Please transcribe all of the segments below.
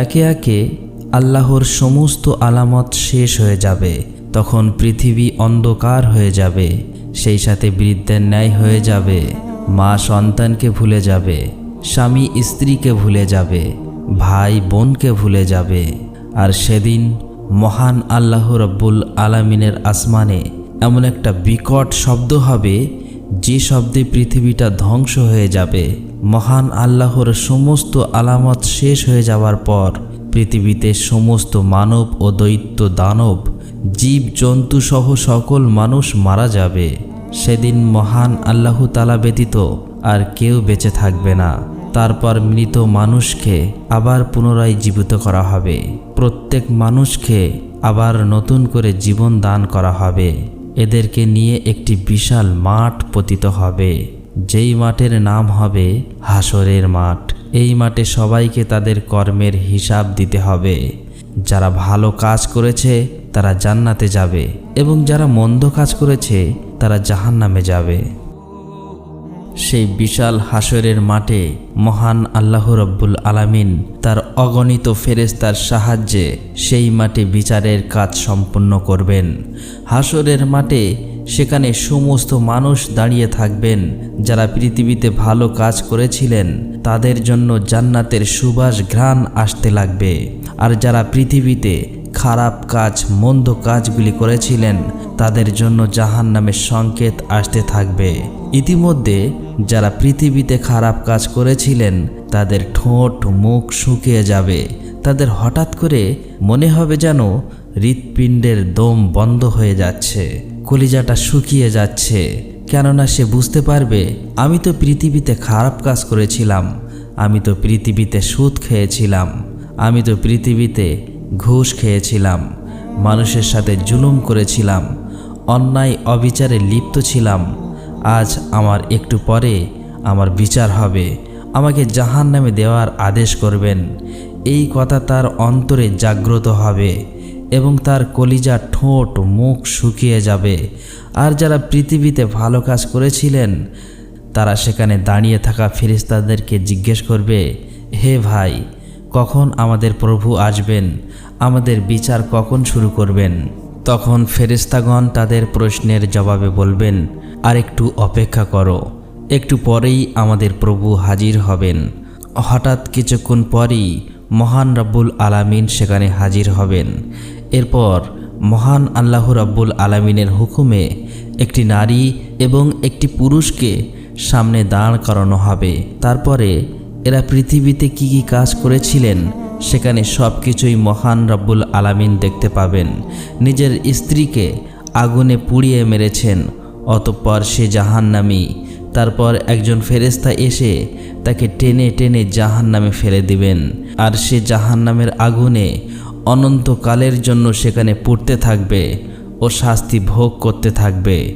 একে একে আল্লাহর সমস্ত আলামত শেষ হয়ে যাবে, তখন পৃথিবী অন্ধকার হয়ে যাবে, সেই সাথে বৃদ্ধের ন্যায় হয়ে যাবে, মা সন্তানকে ভুলে যাবে, স্বামী স্ত্রীকে ভুলে যাবে, ভাই বোনকে ভুলে যাবে। আর সেদিন মহান আল্লাহ রব্বুল আলামিনের আসমানে এমন একটা বিকট শব্দ হবে, যে শব্দে পৃথিবীটা ধ্বংস হয়ে যাবে। মহান আল্লাহর সমস্ত আলামত শেষ হয়ে যাওয়ার পর পৃথিবীতে সমস্ত মানব ও দৈত্য দানব জীব জন্তু সহ সকল মানুষ মারা যাবে। সেদিন মহান আল্লাহ তালা ব্যতীত আর কেউ বেঁচে থাকবে না। তারপর মৃত মানুষকে আবার পুনরায় জীবিত করা হবে। প্রত্যেক মানুষকে আবার নতুন করে জীবন দান করা হবে। এদেরকে নিয়ে একটি বিশাল মাঠ পতিত হবে। যেই মাঠের নাম হবে হাসরের মাঠ, এই মাঠে সবাইকে তাদের কর্মের হিসাব দিতে হবে। যারা ভালো কাজ করেছে, তারা জান্নাতে যাবে এবং যারা মন্দ কাজ করেছে, তারা জাহান্নামে যাবে। সেই বিশাল হাসরের মাঠে মহান আল্লাহ রব্বুল আলামিন তার অগণিত ফেরেস্তার সাহায্যে সেই মাঠে বিচারের কাজ সম্পন্ন করবেন। হাসরের মাঠে সেখানে সমস্ত মানুষ দাঁড়িয়ে থাকবেন, যারা পৃথিবীতে ভালো কাজ করেছিলেন, তাদের জন্য জান্নাতের সুবাস ঘ্রাণ আসতে লাগবে। আর যারা পৃথিবীতে খারাপ কাজ, মন্দ কাজগুলি করেছিলেন, তাদের জন্য জাহান নামের সংকেত আসতে থাকবে। ইতিমধ্যে যারা পৃথিবীতে খারাপ কাজ করেছিলেন, তাদের ঠোঁট, মুখ শুকিয়ে যাবে। তাদের হঠাৎ করে মনে হবে যেন হৃৎপিণ্ডের দম বন্ধ হয়ে যাচ্ছে। কলিজাটা শুকিয়ে যাচ্ছে। কেননা সে বুঝতে পারবে, আমি তো পৃথিবীতে খারাপ কাজ করেছিলাম, আমি তো পৃথিবীতে সুদ খেয়েছিলাম, আমি তো পৃথিবীতে ঘুষ খেয়েছিলাম, মানুষের সাথে জুলুম করেছিলাম, অন্যায় অবিচারে লিপ্ত ছিলাম, আজ আমার একটু পরে আমার বিচার হবে, আমাকে জাহান নামে দেওয়ার আদেশ করবেন, এই কথা তার অন্তরে জাগ্রত হবে। এবং তার কলিজা ঠোঁট, মুখ শুকিয়ে যাবে। আর যারা পৃথিবীতে ভালো কাজ করেছিলেন, তারা সেখানে দাঁড়িয়ে থাকা ফেরিস্তাদেরকে জিজ্ঞেস করবে, হে ভাই, কখন আমাদের প্রভু আসবেন? আমাদের বিচার কখন শুরু করবেন? তখন ফেরিস্তাগণ তাদের প্রশ্নের জবাবে বলবেন আর একটু অপেক্ষা করো, একটু পরেই আমাদের প্রভু হাজির হবেন। হঠাৎ কিছুক্ষণ পরই মহান রব্বুল আলামিন সেখানে হাজির হবেন। এরপর মহান আল্লাহ রাব্বুল আলামিনের হুকুমে একটি নারী এবং একটি পুরুষকে সামনে দাঁড় করানো হবে। তারপরে এরা পৃথিবীতে কি কি কাজ করেছিলেন সেখানে সব কিছুই মহান রব্বুল আলামিন দেখতে পাবেন। নিজের স্ত্রীকে আগুনে পুড়িয়ে মেরেছেন, অতঃপর সে জাহান্নামী। তারপর একজন ফেরেস্তা এসে তাকে টেনে টেনে জাহান নামে ফেলে দিবেন। আর সে জাহান নামের আগুনে অনন্তকালের জন্য সেখানে পুড়তে থাকবে ও শাস্তি ভোগ করতে থাকবে।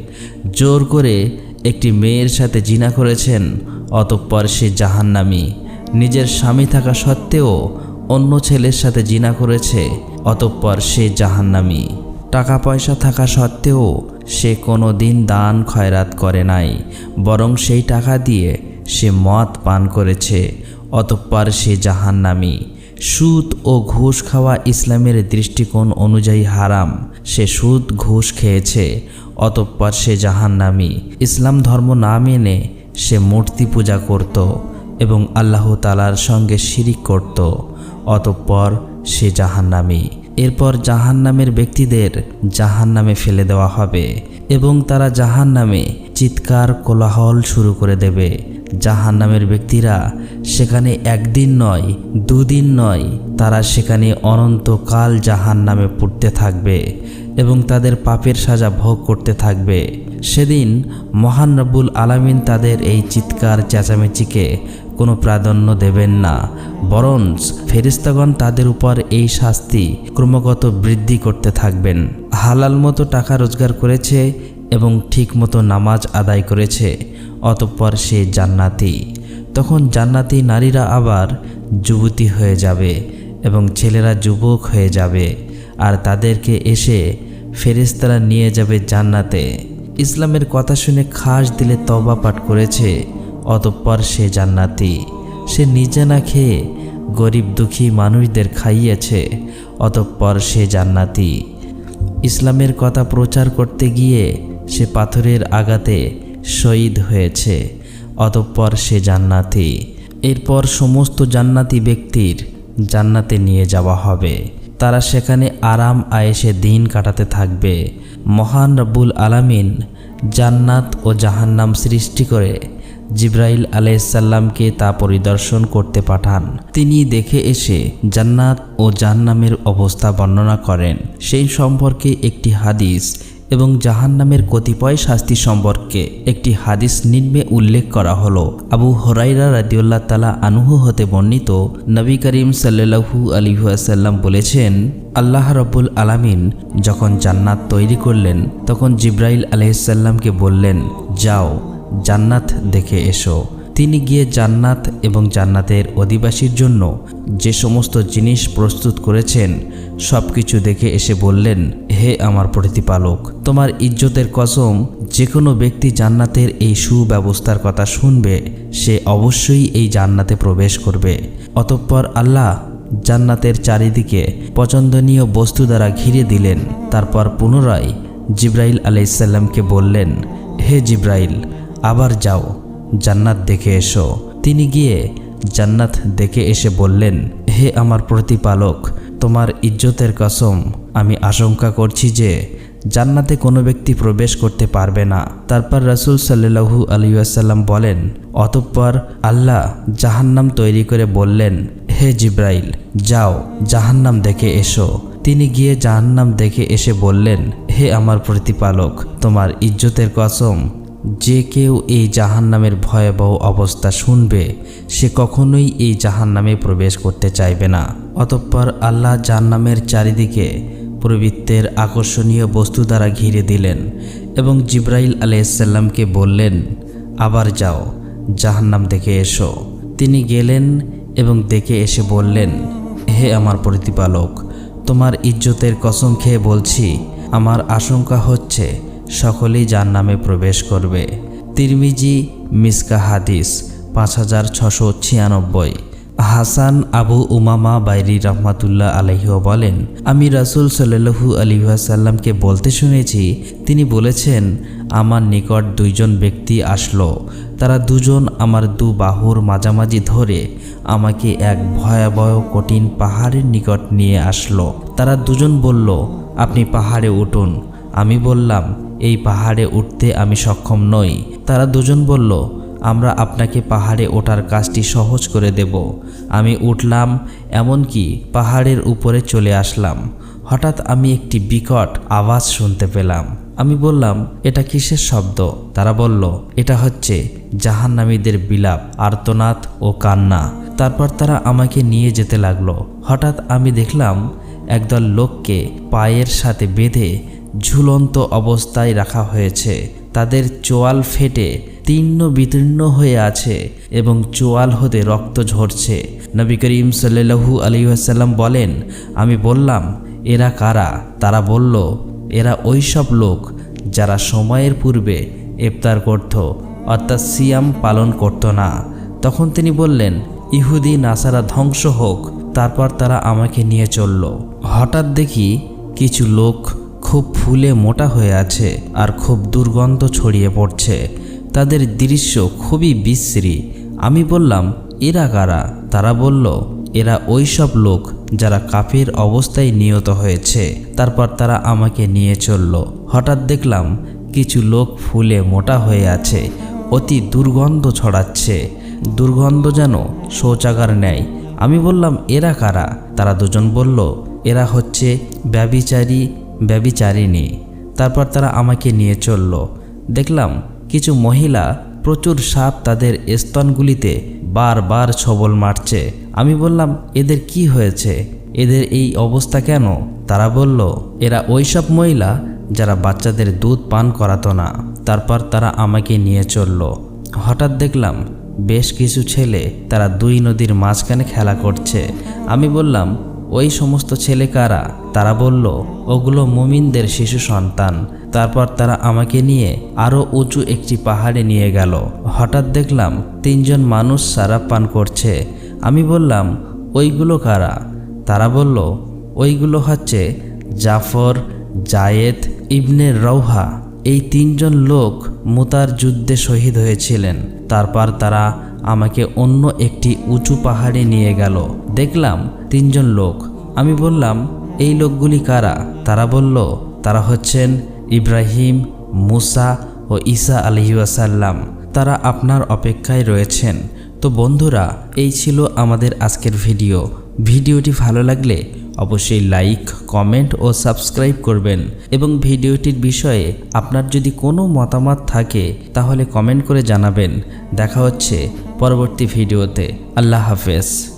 জোর করে একটি মেয়ের সাথে জিনা করেছেন, অতঃপর সে জাহান্নামী। নিজের স্বামী থাকা সত্ত্বেও অন্য ছেলের সাথে জিনা করেছে, অতঃপর সে জাহান্নামী। টাকা পয়সা থাকা সত্ত্বেও সে কোনো দিন দান খয়রাত করে নাই, বরং সেই টাকা দিয়ে সে মদ পান করেছে, অতঃপর সে জাহান্নামী। সুদ ও ঘুষ খাওয়া ইসলামের দৃষ্টিকোণ অনুযায়ী হারাম। সে সুদ, ঘুষ খেয়েছে, অতঃপর সে জাহান্নামী। ইসলাম ধর্ম না মেনে সে মূর্তি পূজা করত এবং আল্লাহ তালার সঙ্গে শিরিক করত, অতঃপর সে জাহান্নামী। এরপর জাহান্নামের ব্যক্তিদের জাহান্নামে ফেলে দেওয়া হবে এবং তারা জাহান্নামে চিৎকার, কোলাহল শুরু করে দেবে। জাহান্নামের ব্যক্তিরা সেখানে একদিন নয়, দুদিন নয়, তারা সেখানে অনন্তকাল জাহান্নামে পুড়তে থাকবে এবং তাদের পাপের সাজা ভোগ করতে থাকবে। সেদিন মহান রব্বুল আলামিন তাদের এই চিৎকার, চেঁচামেচিকে কোনো প্রাধান্য দেবেন না বরং ফেরিস্তাগণ তাদের উপর এই শাস্তি ক্রমাগত বৃদ্ধি করতে থাকবেন। হালাল মতো টাকা রোজগার করেছে এবং ঠিক মতো নামাজ আদায় করেছে, অতঃপর সে জান্নাতি। তখন জান্নাতি নারীরা আবার যুবতী হয়ে যাবে এবং ছেলেরা যুবক হয়ে যাবে আর তাদেরকে এসে ফেরেস্তারা নিয়ে যাবে জান্নাতে। ইসলামের কথা শুনে খাস দিলে তবা পাঠ করেছে, অতঃপর সে জান্নাতি। সে নিজে না খেয়ে গরিব দুঃখী মানুষদের খাইয়েছে, অতঃপর সে জান্নাতি। ইসলামের কথা প্রচার করতে গিয়ে সে পাথরের আঘাতে শহীদ হয়েছে, অতঃপর সে জান্নাতি। এরপর সমস্ত জান্নাতি ব্যক্তির জান্নাতে নিয়ে যাওয়া হবে। তারা সেখানে আরাম আয়েসে দিন কাটাতে থাকবে। মহান রব্বুল আলামিন জান্নাত ও জাহান্নাম সৃষ্টি করে জিব্রাইল আলাইসাল্লামকে তা পরিদর্শন করতে পাঠান। তিনি দেখে এসে জান্নাত ও জাহান্নামের অবস্থা বর্ণনা করেন। সেই সম্পর্কে একটি হাদিস এবং জাহান্নামের কতিপয় শাস্তি সম্পর্কে একটি হাদিস নিম্নে উল্লেখ করা হলো। আবু হরাইরা রাদিউল্লাহ তালা আনুহু হতে বর্ণিত নবী করিম সাল্লাহু আলিহাসাল্লাম বলেছেন, আল্লাহ রব্বুল আলামিন যখন জান্নাত তৈরি করলেন, তখন জিব্রাইল আলহিসাল্লামকে বললেন, যাও, জান্নাত দেখে এসো। তিনি গিয়ে জান্নাত এবং জান্নাতের অধিবাসীর জন্য যে সমস্ত জিনিস প্রস্তুত করেছেন সব কিছু দেখে এসে বললেন হে আমার প্রতিপালক, তোমার ইজ্জতের কসম যে কোনো ব্যক্তি জান্নাতের এই সুব্যবস্থার কথা শুনবে, সে অবশ্যই এই জান্নাতে প্রবেশ করবে। অতঃপর আল্লাহ জান্নাতের চারিদিকে পছন্দনীয় বস্তু দ্বারা ঘিরে দিলেন, তারপর পুনরায় জিব্রাইল আলাইসাল্লামকে বললেন, হে জিব্রাইল, আবার যাও, জান্নাত দেখে এসো। তিনি গিয়ে জান্নাত দেখে এসে বললেন, হে আমার প্রতিপালক, তোমার ইজ্জতের কসম আমি আশঙ্কা করছি যে জান্নাতে কোনো ব্যক্তি প্রবেশ করতে পারবে না। তারপর রাসুল সাল্লু আলিউসাল্লাম বলেন, অতঃপর আল্লাহ জাহান্নাম তৈরি করে বললেন, হে জিব্রাইল, যাও, জাহান্নাম দেখে এসো তিনি গিয়ে জাহান্নাম দেখে এসে বললেন, হে আমার প্রতিপালক, তোমার ইজ্জতের কসম, যে কেউ এই জাহান্নামের ভয়াবহ অবস্থা শুনবে, সে কখনোই এই জাহান্নামে প্রবেশ করতে চাইবে না। অতঃপর আল্লাহ জাহান্নামের চারিদিকে প্রবৃত্তের আকর্ষণীয় বস্তু দ্বারা ঘিরে দিলেন এবং জিব্রাইল আলাইসাল্লামকে বললেন, আবার যাও, জাহান্নাম দেখে এসো। তিনি গেলেন এবং দেখে এসে বললেন, হে আমার প্রতিপালক, তোমার ইজ্জতের কসম খেয়ে বলছি, আমার আশঙ্কা হচ্ছে সকলেই যার নামে প্রবেশ করবে। তিরমিজি মিসকা হাদিস পাঁচ হাজার ছশো ছিয়ানব্বই। হাসান আবু উমামা বাইরি রহমাতুল্লাহ আলহিও বলেন, আমি রাসুল সাল্লু আলিহাসাল্লামকে বলতে শুনেছি, তিনি বলেছেন, আমার নিকট দুইজন ব্যক্তি আসলো। তারা দুজন আমার দু বাহুর মাঝামাঝি ধরে আমাকে এক ভয়াবহ কঠিন পাহাড়ের নিকট নিয়ে আসলো। তারা দুজন বলল, আপনি পাহাড়ে উঠুন। আমি বললাম, এই পাহাড়ে উঠতে আমি সক্ষম নই। তারা দুজন বলল আমরা আপনাকে পাহাড়ে ওঠার কাজটি সহজ করে দেব। আমি উঠলাম, এমনকি পাহাড়ের উপরে চলে আসলাম। হঠাৎ আমি একটি বিকট আওয়াজ শুনতে পেলাম। আমি বললাম, এটা কিসের শব্দ? তারা বলল, এটা হচ্ছে জাহান্নামীদের বিলাপ, আর্তনাদ ও কান্না। তারপর তারা আমাকে নিয়ে যেতে লাগল। হঠাৎ আমি দেখলাম, একদল লোককে পায়ের সাথে বেঁধে ঝুলন্ত অবস্থায় রাখা হয়েছে। তাদের চোয়াল ফেটে তীর্ণ বিতীর্ণ হয়ে আছে এবং চোয়াল হতে রক্ত ঝরছে। নবী করিম সাল্লু আলিহাসাল্লাম বলেন, আমি বললাম, এরা কারা? তারা বলল, এরা ওই সব লোক যারা সময়ের পূর্বে ইফতার করত, অর্থাৎ সিয়াম পালন করত না। তখন তিনি বললেন, ইহুদি, নাসারা ধ্বংস হোক, তারপর তারা আমাকে নিয়ে চলল। হঠাৎ দেখি কিছু লোক খুব ফুলে মোটা হয়ে আছে আর খুব দুর্গন্ধ ছড়িয়ে পড়ছে। তাদের দৃশ্য খুবই বিশ্রী। আমি বললাম, এরা কারা? তারা বলল, এরা ওই সব লোক যারা কাফের অবস্থায় নিহত হয়েছে। তারপর তারা আমাকে নিয়ে চলল। হঠাৎ দেখলাম কিছু লোক ফুলে মোটা হয়ে আছে, অতি দুর্গন্ধ ছড়াচ্ছে। দুর্গন্ধ যেন শৌচাগার নেয়। আমি বললাম, এরা কারা? তারা দুজন বলল, এরা হচ্ছে ব্যবিচারী, ব্যবিচারিণী। তারপর তারা আমাকে নিয়ে চলল। দেখলাম কিছু মহিলা প্রচুর সাপ তাদের স্তনগুলিতে বারবার ছবল মারছে। আমি বললাম, এদের কি হয়েছে? এদের এই অবস্থা কেন? তারা বলল, এরা ওইসব মহিলা যারা বাচ্চাদের দুধ পান করাতো না। তারপর তারা আমাকে নিয়ে চলল। হঠাৎ দেখলাম, বেশ কিছু ছেলে তারা দুই নদীর মাঝখানে খেলা করছে। আমি বললাম, ওই সমস্ত ছেলে কারা? তারা বলল, ওগুলো মুমিনদের শিশু সন্তান। তারপর তারা আমাকে নিয়ে আরও উঁচু একটি পাহাড়ে নিয়ে গেল। হঠাৎ দেখলাম তিনজন মানুষ সারাপ পান করছে। আমি বললাম, ওইগুলো কারা? তারা বলল, ওইগুলো হচ্ছে জাফর, জায়েদ, ইবনে রৌহা এই তিনজন লোক মুতার যুদ্ধে শহীদ হয়েছিলেন। তারপর তারা আমাকে অন্য একটি উঁচু পাহাড়ে নিয়ে গেল। দেখলাম তিনজন লোক। আমি বললাম এই লোকগুলি কারা? তারা বলল, তারা হচ্ছেন ইব্রাহিম, মুসা ও ঈসা আলহিউসাল্লাম তারা আপনার অপেক্ষায় রয়েছেন। তো বন্ধুরা, এই ছিল আমাদের আজকের ভিডিও। ভিডিওটি ভালো লাগলে অবশ্যই লাইক, কমেন্ট ও সাবস্ক্রাইব করবেন। এবং ভিডিওটির বিষয়ে আপনার যদি কোনো মতামত থাকে, তাহলে কমেন্ট করে জানাবেন। দেখা হচ্ছে পরবর্তী ভিডিওতে। আল্লাহ হাফেজ।